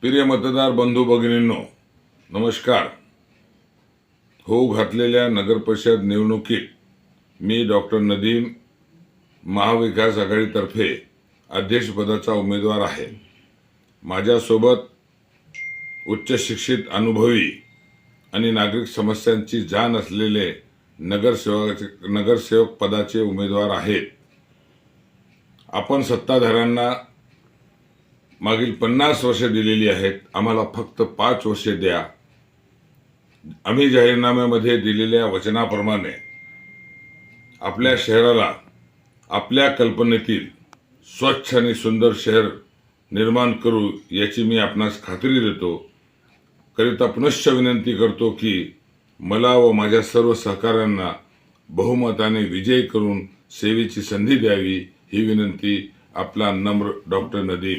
प्रिय मतदार बंधू भगिनींनो नमस्कार. होऊ घातलेल्या नगरपरिषद निवडणुकीत मी डॉक्टर नदीम महाविकास आघाडीतर्फे अध्यक्षपदाचा उमेदवार आहे. माझ्यासोबत उच्च शिक्षित अनुभवी आणि नागरिक समस्यांची जाण असलेले नगरसेवक नगरसेवक पदाचे उमेदवार आहेत. आपण सत्ताधाऱ्यांना मागील पन्नास वर्ष दिलेली आहेत. आम्हाला फक्त पाच वर्षे द्या. आम्ही जाहीरनाम्यामध्ये दिलेल्या वचनाप्रमाणे आपल्या शहराला आपल्या कल्पनेतील स्वच्छ आणि सुंदर शहर निर्माण करू याची मी आपणास खात्री देतो. करिता पुनश्च विनंती करतो की मला व माझ्या सर्व सहकाऱ्यांना बहुमताने विजयी करून सेवेची संधी द्यावी ही विनंती आपला नम्र डॉक्टर नदीम